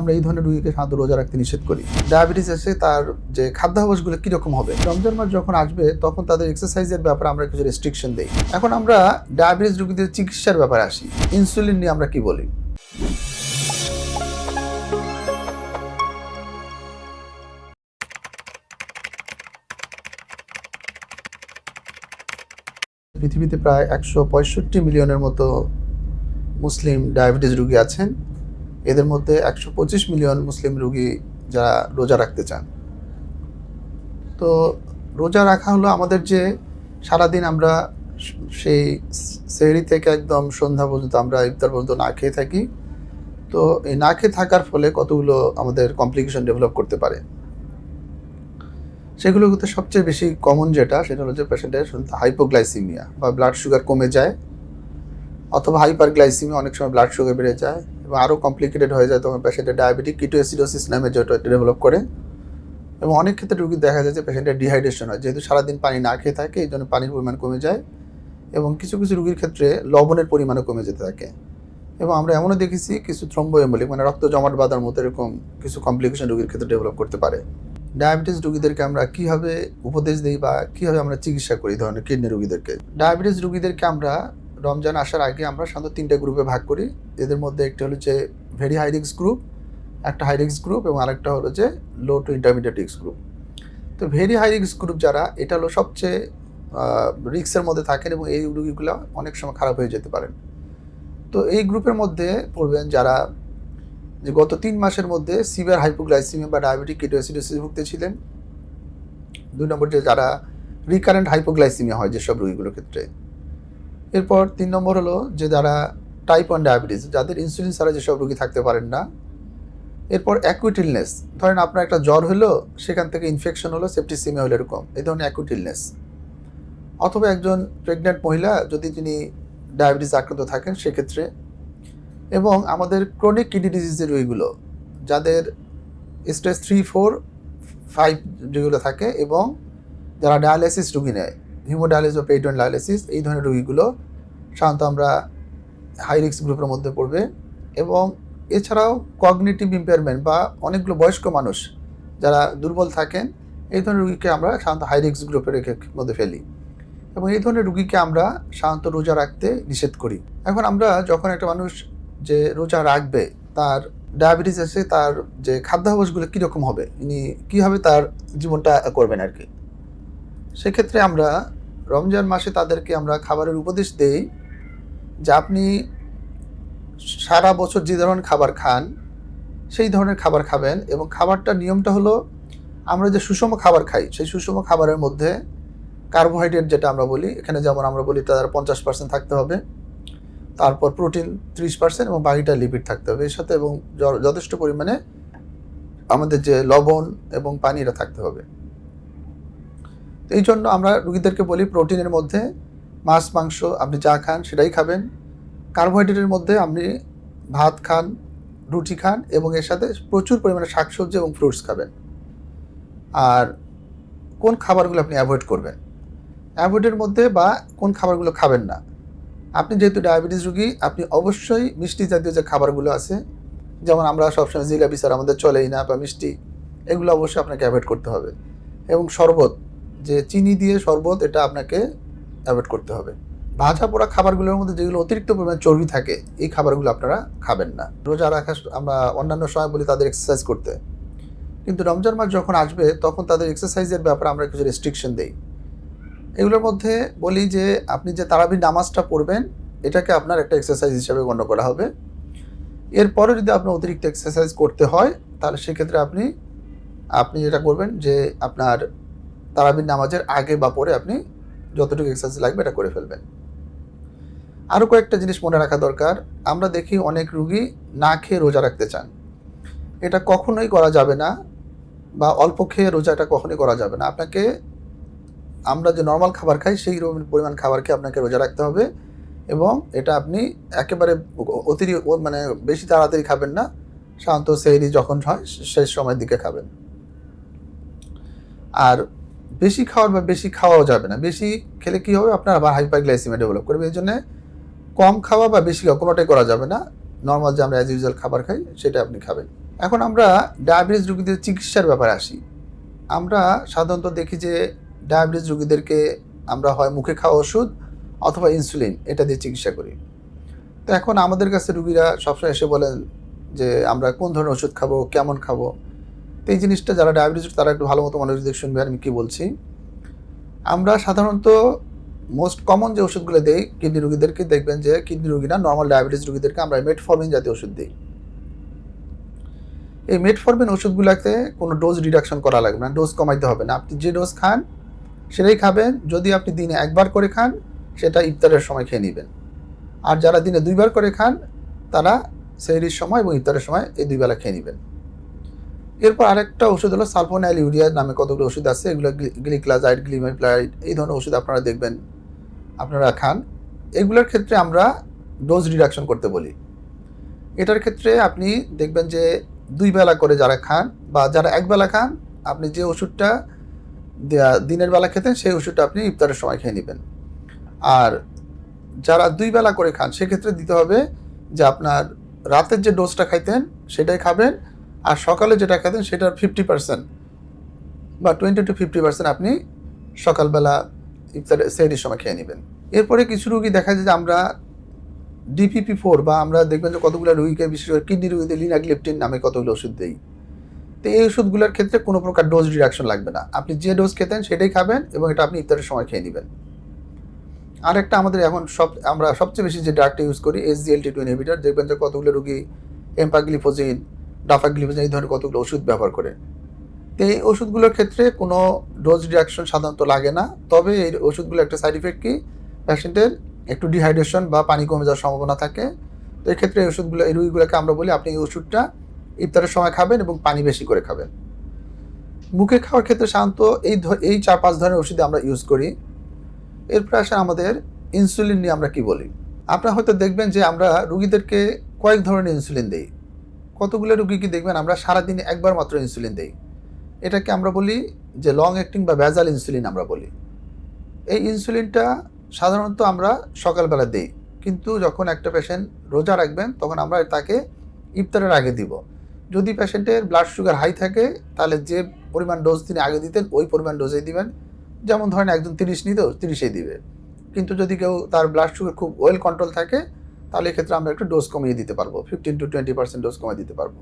আমরা এই ধরনের রুগীকে সাধারণত রোজা রাখতে নিষেধ করি। ডায়াবেটিস এসে তার যে খাদ্যাভ্যাসগুলো কীরকম হবে? রমজান মাস যখন আসবে, তখন তাদের এক্সারসাইজের ব্যাপারে আমরা কিছু রেস্ট্রিকশন দিই। এখন আমরা ডায়াবেটিস রুগীদের চিকিৎসার ব্যাপারে আসি। ইনসুলিন নিয়ে আমরা কি বলি? পৃথিবীতে প্রায় একশো পঁয়ষট্টি মিলিয়নের মতো মুসলিম ডায়াবেটিস রুগী আছেন। এদের মধ্যে একশো পঁচিশ মিলিয়ন মুসলিম রুগী যারা রোজা রাখতে চান। তো রোজা রাখা হলো আমাদের যে সারাদিন আমরা সেই সেহরি থেকে একদম সন্ধ্যা পর্যন্ত আমরা ইফতার পর্যন্ত না খেয়ে থাকি। তো এই না খেয়ে থাকার ফলে কতগুলো আমাদের কমপ্লিকেশন ডেভেলপ করতে পারে। সেগুলোর মধ্যে সবচেয়ে বেশি কমন যেটা, সেটা হলো যে পেশেন্টের হাইপোগ্লাইসিমিয়া বা ব্লাড সুগার কমে যায়। অথবা হাইপার গ্লাইসিমিয়া অনেক সময় ব্লাড সুগার বেড়ে যায়। এবং আরও কমপ্লিকেটেড হয়ে যায় তখন পেশেন্টের ডায়াবেটিক কিটোএসিডোসিস নামে যেটা ডেভেলপ করে। এবং অনেক ক্ষেত্রে রুগী দেখা যায় যে পেশেন্টের ডিহাইড্রেশন হয়, যেহেতু সারাদিন পানি না খেয়ে থাকে, এই জন্য পানির পরিমাণ কমে যায় এবং কিছু কিছু রুগীর ক্ষেত্রে লবণের পরিমাণও কমে যেতে থাকে। এবং আমরা এমনও দেখেছি কিছু থ্রম্বোএম্বলিক মানে রক্ত জমাট বাঁধার মতো এরকম কিছু কমপ্লিকেশন রুগীর ক্ষেত্রে ডেভেলপ করতে পারে। ডায়াবেটিস রুগীদেরকে আমরা কীভাবে উপদেশ দিই বা কীভাবে আমরা চিকিৎসা করি ধরনের কিডনি রুগীদেরকে? ডায়াবেটিস রুগীদেরকে আমরা রমজান আসার আগে আমরা সাধারণত তিনটে গ্রুপে ভাগ করি। এদের মধ্যে একটি হলো যে ভেরি হাই রিক্স গ্রুপ একটা হাই রিক্স গ্রুপ এবং আরেকটা হলো যে লো টু ইন্টারমিডিয়েট রিক্স গ্রুপ তো ভেরি হাই রিক্স গ্রুপ যারা, এটা হলো সবচেয়ে রিক্সের মধ্যে থাকেন এবং এই রুগীগুলো অনেক সময় খারাপ হয়ে যেতে পারেন। তো এই গ্রুপের মধ্যে পড়বেন যারা যে গত তিন মাসের মধ্যে সিভিয়ার হাইপোগ্লাইসিমিয়া বা ডায়াবেটিক কিটোএসিডোসিস ভুগতে ছিলেন। দুই নম্বর যে যারা রিকারেন্ট হাইপোগ্লাইসিমিয়া হয় যেসব রোগীগুলোর ক্ষেত্রে। এরপর তিন নম্বর হলো যে যারা টাইপ ওয়ান ডায়াবেটিস যাদের ইনসুলিন ছাড়া যেসব রোগী থাকতে পারেন না, এরপর অ্যাকুইট ইলনেস ধরেন আপনার একটা জ্বর হলো, সেখান থেকে ইনফেকশন হলো সেপ্টিসিমিয়া হলো এরকম, এই ধরনের অ্যাকুইট ইলনেস অথবা একজন প্রেগনেন্ট মহিলা, যদি তিনি ডায়াবেটিস আক্রান্ত থাকেন, সেক্ষেত্রে। এবং আমাদের ক্রনিক কিডনি ডিজিজের রোগীগুলো যাদের স্টেজ থ্রি ফোর ফাইভ যেগুলো থাকে, এবং যারা ডায়ালিসিস রুগী নেয় হিমোডায়ালিস বা পেইডন ডায়ালিসিস এই ধরনের রোগীগুলো সাধারণত আমরা হাই রিস্ক গ্রুপের মধ্যে পড়বে। এবং এছাড়াও কগনিটিভ ইম্পেয়ারমেন্ট বা অনেকগুলো বয়স্ক মানুষ যারা দুর্বল থাকেন, এই ধরনের রুগীকে আমরা সাধারণত হাই রিস্ক গ্রুপের রেখে- মধ্যে ফেলি। এবং এই ধরনের রুগীকে আমরা সাধারণত রোজা রাখতে নিষেধ করি। এখন আমরা যখন একটা মানুষ যে রোজা রাখবে, তার ডায়াবেটিস আছে, তার যে খাদ্যাভ্যাসগুলো কীরকম হবে, ইনি কীভাবে তার জীবনটা করবেন আর কি? সেক্ষেত্রে আমরা রমজান মাসে তাদেরকে আমরা খাবারের উপদেশ দেই যে আপনি সারা বছর যে ধরনের খাবার খান, সেই ধরনের খাবার খাবেন এবং খাবারটার নিয়মটা হলো আমরা যে সুষম খাবার খাই, সেই সুষম খাবারের মধ্যে কার্বোহাইড্রেট যেটা আমরা বলি, এখানে যেমন আমরা বলি তার পঞ্চাশ পার্সেন্ট থাকতে হবে, তারপর প্রোটিন ত্রিশ পার্সেন্ট এবং বাকিটা লিপিড থাকতে হবে। এর সাথে এবং যথেষ্ট পরিমাণে আমাদের যে লবণ এবং পানি এটা থাকতে হবে। এই জন্য আমরা রুগীদেরকে বলি প্রোটিনের মধ্যে মাছ, মাংস আপনি যা খান, সেটাই খাবেন। কার্বোহাইড্রেটের মধ্যে আপনি ভাত খান, রুটি খান এবং এর সাথে প্রচুর পরিমাণে শাকসবজি এবং ফ্রুটস খাবেন। আর কোন খাবারগুলো আপনি অ্যাভয়েড করবেন? অ্যাভয়েডের মধ্যে বা কোন খাবারগুলো খাবেন না। আপনি যেহেতু ডায়াবেটিস রুগী, আপনি অবশ্যই মিষ্টি জাতীয় যে খাবারগুলো আছে, যেমন আমরা সবসময় জিলাপি স্যার আমাদের চলেই না, বা মিষ্টি, এগুলো অবশ্যই আপনাকে অ্যাভয়েড করতে হবে। এবং শরবত, যে চিনি দিয়ে শরবত, এটা আপনাকে অ্যাভয়েড করতে হবে। ভাজা পোড়া খাবারগুলোর মধ্যে যেগুলো অতিরিক্ত পরিমাণে চর্বি থাকে, এই খাবারগুলো আপনারা খাবেন না। রোজা রাখা আমরা অন্যান্য সময় বলি তাদের এক্সারসাইজ করতে। কিন্তু রমজান মাস যখন আসবে, তখন তাদের এক্সারসাইজের ব্যাপারে আমরা কিছু রেস্ট্রিকশন দেই। এগুলোর মধ্যে বলি যে, আপনি যে তারাবির নামাজটা পড়বেন, এটাকে আপনার একটা এক্সারসাইজ হিসাবে গণ্য করা হবে। এরপরে যদি আপনার অতিরিক্ত এক্সারসাইজ করতে হয়, তাহলে সেক্ষেত্রে আপনি আপনি যেটা করবেন যে, আপনার তারাবির নামাজের আগে বা পরে আপনি যতটুকু এক্সারসাইজ লাগবে এটা করে ফেলবেন। আরও কয়েকটা জিনিস মনে রাখা দরকার, আমরা দেখি অনেক রুগী না খেয়ে রোজা রাখতে চান। এটা কখনোই করা যাবে না বা অল্প খেয়ে রোজা এটা কখনোই করা যাবে না। আপনাকে, আমরা যে নর্মাল খাবার খাই সেই পরিমাণ খাবারকে আপনাকে রোজা রাখতে হবে এবং এটা আপনি একেবারে অতিরিক্ত মানে বেশি তাড়াতাড়ি খাবেন না সাধারণত সেহরি যখন হয় শেষ সময়ের দিকে খাবেন। আর বেশি খাওয়ার বা বেশি খাওয়াও যাবে না। বেশি খেলে কি হবে? আপনার আবার হাইপারগ্লাইসিমিয়া ডেভেলপ করবে। এই জন্য কম খাওয়া বা বেশি খাওয়া কোনোটাই করা যাবে না। নর্মাল যে আমরা অ্যাজ ইউজুয়াল খাবার খাই, সেটা আপনি খাবেন। এখন আমরা ডায়াবেটিস রোগীদের চিকিৎসার ব্যাপারে আসি। আমরা সাধারণত দেখি যে ডায়াবেটিস রোগীদেরকে আমরা হয় মুখে খাওয়া ওষুধ অথবা ইনসুলিন এটা দিয়ে চিকিৎসা করি। তো এখন আমাদের কাছে রুগীরা সবসময় এসে বলেন যে আমরা কোন ধরনের ওষুধ খাব, কেমন খাব? তো এই জিনিসটা যারা ডায়াবেটিস তারা একটু ভালো মতো মনোযোগ দিয়ে শুনবে আমি কী বলছি? আমরা সাধারণত মোস্ট কমন যে ওষুধগুলো দেই কিডনি রুগীদেরকে, দেখবেন যে কিডনি রোগীরা নর্মাল ডায়াবেটিস রুগীদেরকে আমরা মেটফর্মিন জাতীয় ওষুধ দিই। এই মেটফর্মিন ওষুধগুলোতে কোনো ডোজ রিডাকশন করা লাগবে না ডোজ কমাইতে হবে না। আপনি যে ডোজ খান, সেটাই খাবেন। যদি আপনি দিনে একবার করে খান, সেটা ইফতারের সময় খেয়ে নেবেন। আর যারা দিনে দুইবার করে খান, তারা সেহরির সময় এবং ইফতারের সময় এই দুই বেলা খেয়ে নেবেন। এরপর আরেকটা ওষুধ হলো সালফোনাইল ইউরিয়া নামে কতগুলো ওষুধ আছে? এগুলো গ্লিক্লাজাইড, গ্লিমেপ্লাইড, এই ধরনের ওষুধ আপনারা দেখবেন, আপনারা খান। এগুলোর ক্ষেত্রে আমরা ডোজ রিডাকশন করতে বলি। এটার ক্ষেত্রে আপনি দেখবেন যে দুই বেলা করে যারা খান বা যারা এক বেলা খান, আপনি যে ওষুধটা দিনের বেলা খেতেন, সেই ওষুধটা আপনি ইফতারের সময় খেয়ে নেবেন। আর যারা দুই বেলা করে খান, সেক্ষেত্রে দিতে হবে যে আপনার রাতের যে ডোজটা খাইতেন, সেটাই খাবেন। আর সকালে যেটা খেতেন সেটার ফিফটি পার্সেন্ট বা টোয়েন্টি টু ফিফটি পার্সেন্ট আপনি সকালবেলা ইফতার সেহরির সময় খেয়ে নেবেন। এরপরে কিছু রুগী দেখা যায় যে আমরা ডিপিপি ফোর বা আমরা দেখবেন যে কতগুলো রুগীকে, বিশেষ করে কিডনি রুগীদের লিনাগ্লিপটিন নামে কতগুলো ওষুধ দেই। তো এই ওষুধগুলোর ক্ষেত্রে কোনো প্রকার ডোজ রিডাকশন লাগবে না। আপনি যে ডোজ খেতেন সেটাই খাবেন এবং এটা আপনি ইফতারের সময় খেয়ে নেবেন। আরেকটা আমাদের এখন সব, আমরা সবচেয়ে বেশি যে ড্রাগটা ইউজ করি এসজিএলটি টু ইনহিবিটার দেখবেন যে কতগুলো রুগী এম্পাগ্লিফোজিন ডাফাগ্লিফোজিন এই ধরনের কতগুলো ওষুধ ব্যবহার করে। তো এই ওষুধগুলোর ক্ষেত্রে কোনো ডোজ রিয়াকশন সাধারণত লাগে না। তবে এই ওষুধগুলো একটা সাইড ইফেক্ট কি? পেশেন্টের একটু ডিহাইড্রেশন বা পানি কমে যাওয়ার সম্ভাবনা থাকে। তো এই ক্ষেত্রে এই ওষুধগুলো, এই রুগীগুলোকে আমরা বলি, আপনি এই ওষুধটা ইফতারের সময় খাবেন এবং পানি বেশি করে খাবেন। মুখে খাওয়ার ক্ষেত্রে সাধারণত এই এই চার পাঁচ ধরনের ওষুধ আমরা ইউজ করি। এরপরে আসে আমাদের ইনসুলিন নিয়ে আমরা কি বলি? আপনারা হয়তো দেখবেন যে আমরা রুগীদেরকে কয়েক ধরনের ইনসুলিন দেই। কতগুলো রুগীকে দেখবেন? আমরা সারাদিনে একবার মাত্র ইনসুলিন দেই। এটাকে আমরা বলি যে লং অ্যাক্টিং বা ভ্যাজাল ইনসুলিন আমরা বলি। এই ইনসুলিনটা সাধারণত আমরা সকালবেলা দিই। কিন্তু যখন একটা পেশেন্ট রোজা রাখবেন, তখন আমরা তাকে ইফতারের আগে দিব। যদি পেশেন্টের ব্লাড সুগার হাই থাকে, তাহলে যে পরিমাণ ডোজ তিনি আগে দিতেন, ওই পরিমাণ ডোজেই দিবেন। যেমন ধরেন একজন তিরিশ নিত তিরিশেই দিবে। কিন্তু যদি কেউ তার ব্লাড সুগার খুব ওয়েল কন্ট্রোল থাকে তাহলে এক্ষেত্রে আমরা একটু ডোজ কমিয়ে দিতে পারব fifteen to twenty percent dose কমিয়ে দিতে পারব।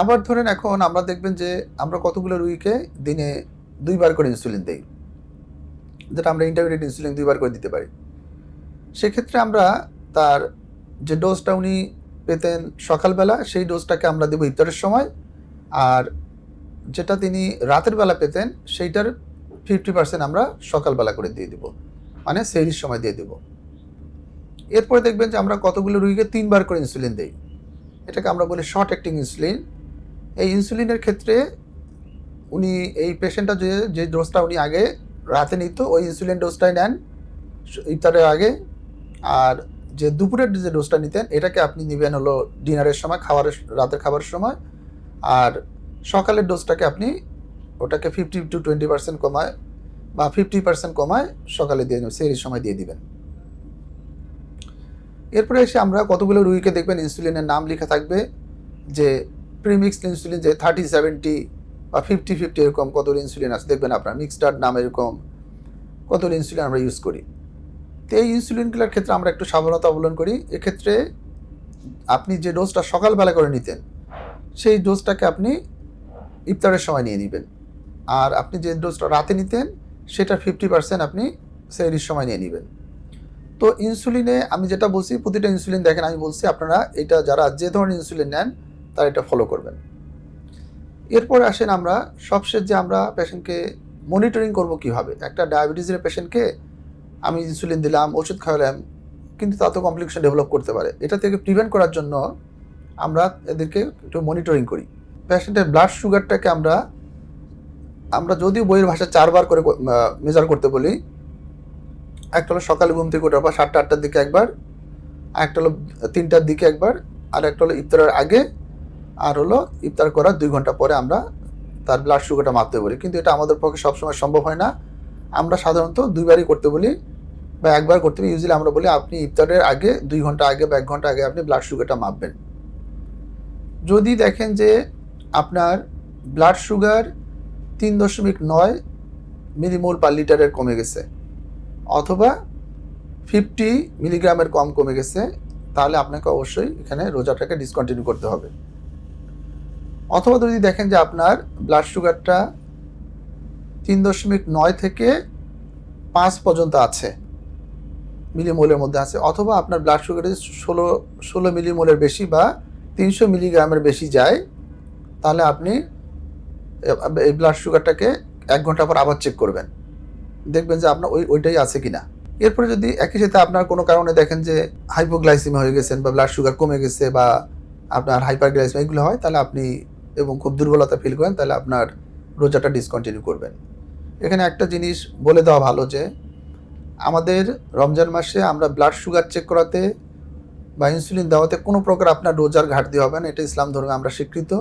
আবার ধরেন এখন আমরা দেখবেন যে আমরা কতগুলো রুগীকে দিনে দুইবার করে ইনসুলিন দেই, যেটা আমরা ইন্টারমিডিয়েট ইনসুলিন দুইবার করে দিতে পারি। সেক্ষেত্রে আমরা তার যে ডোজটা উনি পেতেন সকালবেলা, সেই ডোজটাকে আমরা দেবো ইফতারের সময়, আর যেটা তিনি রাতের বেলা পেতেন, সেইটার ফিফটি পার্সেন্ট আমরা সকালবেলা করে দিয়ে দিব মানে সেহরির সময় দিয়ে দেব। এরপরে দেখবেন যে আমরা কতগুলো রুগীকে তিনবার করে ইনসুলিন দেই। এটাকে আমরা বলি শর্ট অ্যাক্টিং ইনসুলিন এই ইনসুলিনের ক্ষেত্রে উনি, এই পেশেন্টটা যে যে ডোজটা উনি আগে রাতে নিত, ওই ইনসুলিন ডোজটাই নেন ইফতারের আগে। আর যে দুপুরের যে ডোজটা নিতেন, এটাকে আপনি নেবেন হলো ডিনারের সময়, খাবারের, রাতের খাবারের সময়। আর সকালের ডোজটাকে আপনি ওটাকে ফিফটি টু টোয়েন্টি পার্সেন্ট কমায় বা ফিফটি পার্সেন্ট কমায় সকালে দিয়ে দেবেন সেই সময় দিয়ে দিবেন। এরপরে এসে আমরা কতগুলো রুগীকে দেখবেন ইনসুলিনের নাম লেখা থাকবে, যে প্রিমিক্সড ইনসুলিন যে থার্টি সেভেন্টি বা ফিফটি ফিফটি এরকম কতগুলো ইনসুলিন আছে, দেখবেন আপনার মিক্সডার নাম এরকম কতগুলো ইনসুলিন আমরা ইউজ করি। তো এই ইনসুলিনগুলোর ক্ষেত্রে আমরা একটু সাবধানতা অবলম্বন করি। এক্ষেত্রে আপনি যে ডোজটা সকালবেলা করে নিতেন, সেই ডোজটাকে আপনি ইফতারের সময় নিয়ে নেবেন। আর আপনি যে ডোজটা রাতে নিতেন, সেটা ফিফটি পার্সেন্ট আপনি সেহরির সময় নিয়ে নেবেন। তো ইনসুলিনে আমি যেটা বলছি, প্রতিটা ইনসুলিন দেখেন, আমি বলছি আপনারা এটা যারা যে ধরনের ইনসুলিন নেন, তারা এটা ফলো করবেন। এরপর আসেন আমরা, সবশেষ যে আমরা পেশেন্টকে মনিটরিং করব কীভাবে? একটা ডায়াবেটিসের পেশেন্টকে আমি ইনসুলিন দিলাম, ওষুধ খাওয়ালাম, কিন্তু তা তো কমপ্লিকেশন ডেভেলপ করতে পারে। এটা থেকে প্রিভেন্ট করার জন্য আমরা এদেরকে একটু মনিটরিং করি। পেশেন্টের ব্লাড সুগারটাকে আমরা আমরা যদিও বইয়ের ভাষা চারবার করে মেজার করতে বলি একটা হলো সকালে ঘুম থেকে ওঠার পর সাতটা, আটটার দিকে একবার একটা হলো তিনটার দিকে একবার, আর একটা হলো ইফতারের আগে, আর হলো ইফতার করার দুই ঘণ্টা পরে আমরা তার ব্লাড সুগারটা মাপতে বলি কিন্তু এটা আমাদের পক্ষে সবসময় সম্ভব হয় না। আমরা সাধারণত দুইবারই করতে বলি বা একবার করতে বলি। ইউজুয়ালি আমরা বলি, আপনি ইফতারের আগে, দুই ঘণ্টা আগে বা এক ঘণ্টা আগে আপনি ব্লাড সুগারটা মাপবেন। যদি দেখেন যে আপনার ব্লাড সুগার তিন দশমিক নয় মিলিমোল পার লিটারের কমে গেছে অথবা ফিফটি মিলিগ্রামের কম কমে গেছে, তাহলে আপনাকে অবশ্যই এখানে রোজাটাকে ডিসকন্টিনিউ করতে হবে। অথবা যদি দেখেন যে আপনার ব্লাড সুগারটা তিন দশমিক নয় থেকে পাঁচ পর্যন্ত আছে মিলিমোলের মধ্যে আছে, অথবা আপনার ব্লাড সুগারে ষোলো ষোলো মিলিমোলের বেশি বা তিনশো মিলিগ্রামের বেশি যায়, তাহলে আপনি এই ব্লাড সুগারটাকে এক ঘণ্টা পর আবার চেক করবেন। দেখবেন যে আপনার ওই, ওইটাই আছে কিনা। এরপরে যদি একই সাথে আপনার কোনো কারণে দেখেন যে হাইপোগ্লাইসিমি হয়ে গেছেন বা ব্লাড সুগার কমে গেছে বা আপনার হাইপারগ্লাইসিমি এগুলো হয়, তাহলে আপনি এবং খুব দুর্বলতা ফিল করেন, তাহলে আপনার রোজাটা ডিসকন্টিনিউ করবেন। এখানে একটা জিনিস বলে দেওয়া ভালো যে, আমাদের রমজান মাসে আমরা ব্লাড সুগার চেক করাতে বা ইনসুলিন দেওয়াতে কোনো প্রকার আপনার রোজার ঘাটতি হবে না, এটা ইসলাম ধর্মে আমরা স্বীকৃত।